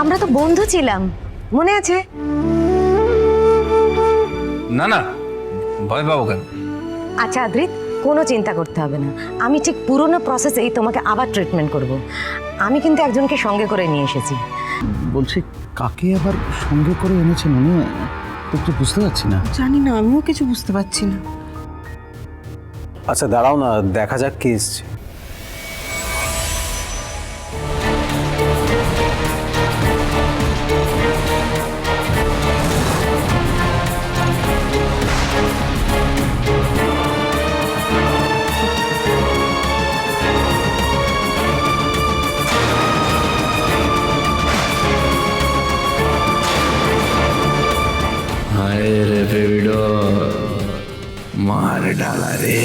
আমরা তো বন্ধু ছিলাম। মনে আছে? না না। ভয় পাবো কেন? আচ্ছা আদ্রিত কোনো চিন্তা করতে হবে না। আমি ঠিক পুরনো প্রসেসেই তোমাকে আবার ট্রিটমেন্ট করব। আমি কিন্তু একজনকে সঙ্গে করে নিয়ে এসেছি। বলছি কাকে আবার সঙ্গে করে এনেছে মনে একটু বুঝতে পারছি না। জানি না আমিও কিছু বুঝতে পারছি না। আচ্ছা দাঁড়াও না দেখা যাক কি এসছে। हाय रे बेबी डॉल मार डाला रे